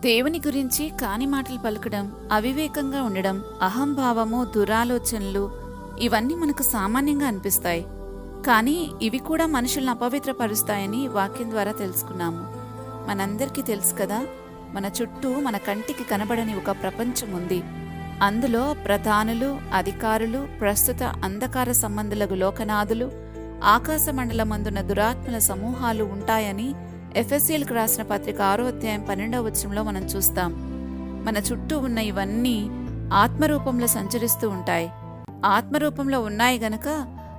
దేవుని గురించి కాని మాటలు పలకడం అవివేకంగా ఉండడం అహంభావము దురాలోచనలు ఇవన్నీ మనకు సామాన్యంగా అనిపిస్తాయి. కానీ ఇవి కూడా మనుషులను అపవిత్రపరుస్తాయని వాక్యం ద్వారా తెలుసుకున్నాము. మనందరికీ తెలుసు కదా మన చుట్టూ మన కంటికి కనబడని ఒక ప్రపంచం ఉంది. అందులో ప్రధానులు అధికారులు ప్రస్తుత అంధకార సంబంధులకు లోకనాథులు ఆకాశమండలమందున దురాత్మల సమూహాలు ఉంటాయని ఎఫ్ఎస్సీలకు రాసిన పత్రిక ఆరో అధ్యాయం పన్నెండవ వచనంలో మనం చూస్తాం. మన చుట్టూ ఉన్న ఇవన్నీ ఆత్మరూపంలో సంచరిస్తూ ఉంటాయి. ఆత్మరూపంలో ఉన్నాయి గనక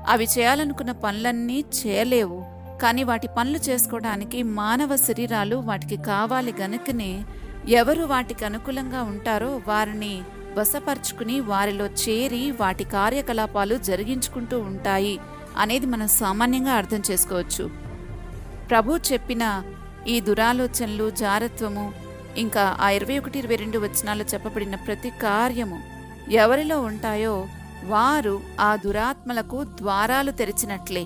అవి చేయాలనుకున్న పనులన్నీ చేయలేవు. కానీ వాటి పనులు చేసుకోవడానికి మానవ శరీరాలు వాటికి కావాలి గనుకనే ఎవరు వాటికి అనుకూలంగా ఉంటారో వారిని వశపరుచుకుని వారిలో చేరి వాటి కార్యకలాపాలు జరిగించుకుంటూ ఉంటాయి అనేది మనం సామాన్యంగా అర్థం చేసుకోవచ్చు. ప్రభు చెప్పిన ఈ దురాలోచనలు జారత్వము ఇంకా ఆ ఇరవై ఒకటి ఇరవై రెండు వచనాల్లో చెప్పబడిన ప్రతి కార్యము ఎవరిలో ఉంటాయో వారు ఆ దురాత్మలకు ద్వారాలు తెరిచినట్లే.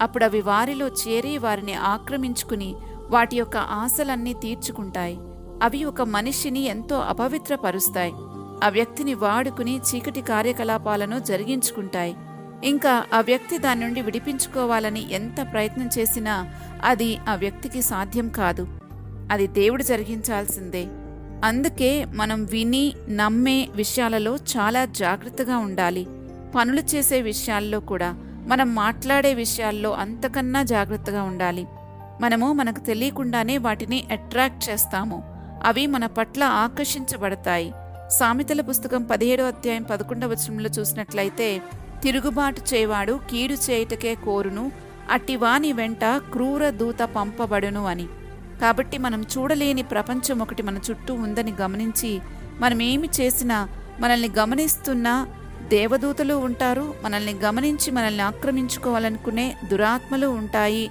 అప్పుడు అవి వారిలో చేరి వారిని ఆక్రమించుకుని వాటి యొక్క ఆశలన్నీ తీర్చుకుంటాయి. అవి ఒక మనిషిని ఎంతో అపవిత్రపరుస్తాయి. ఆ వ్యక్తిని వాడుకుని చీకటి కార్యకలాపాలను జరిగించుకుంటాయి. ఇంకా ఆ వ్యక్తి దాని నుండి విడిపించుకోవాలని ఎంత ప్రయత్నం చేసినా అది ఆ వ్యక్తికి సాధ్యం కాదు. అది దేవుడు జరిగించాల్సిందే. అందుకే మనం విని నమ్మే విషయాలలో చాలా జాగ్రత్తగా ఉండాలి. పనులు చేసే విషయాల్లో కూడా మనం మాట్లాడే విషయాల్లో అంతకన్నా జాగ్రత్తగా ఉండాలి. మనము మనకు తెలియకుండానే వాటిని అట్రాక్ట్ చేస్తాము. అవి మన పట్ల ఆకర్షించబడతాయి. సామెతల పుస్తకం పదిహేడో అధ్యాయం పదకొండవ వచనంలో చూసినట్లయితే తిరుగుబాటు చేయవాడు కీడు చేయుటకే కోరును అట్టివాని వెంట క్రూర దూత పంపబడును అని. కాబట్టి మనం చూడలేని ప్రపంచం ఒకటి మన చుట్టూ ఉందని గమనించి మనం ఏమి చేసినా మనల్ని గమనిస్తున్న దేవదూతలు ఉంటారు మనల్ని గమనించి మనల్ని ఆక్రమించుకోవాలనుకునే దురాత్మలు ఉంటాయి.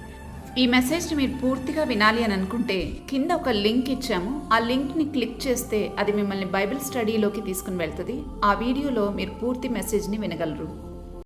ఈ మెసేజ్ని మీరు పూర్తిగా వినాలి అని అనుకుంటే కింద ఒక లింక్ ఇచ్చాము. ఆ లింక్ని క్లిక్ చేస్తే అది మిమ్మల్ని బైబిల్ స్టడీలోకి తీసుకుని వెళ్తుంది. ఆ వీడియోలో మీరు పూర్తి మెసేజ్ని వినగలరు.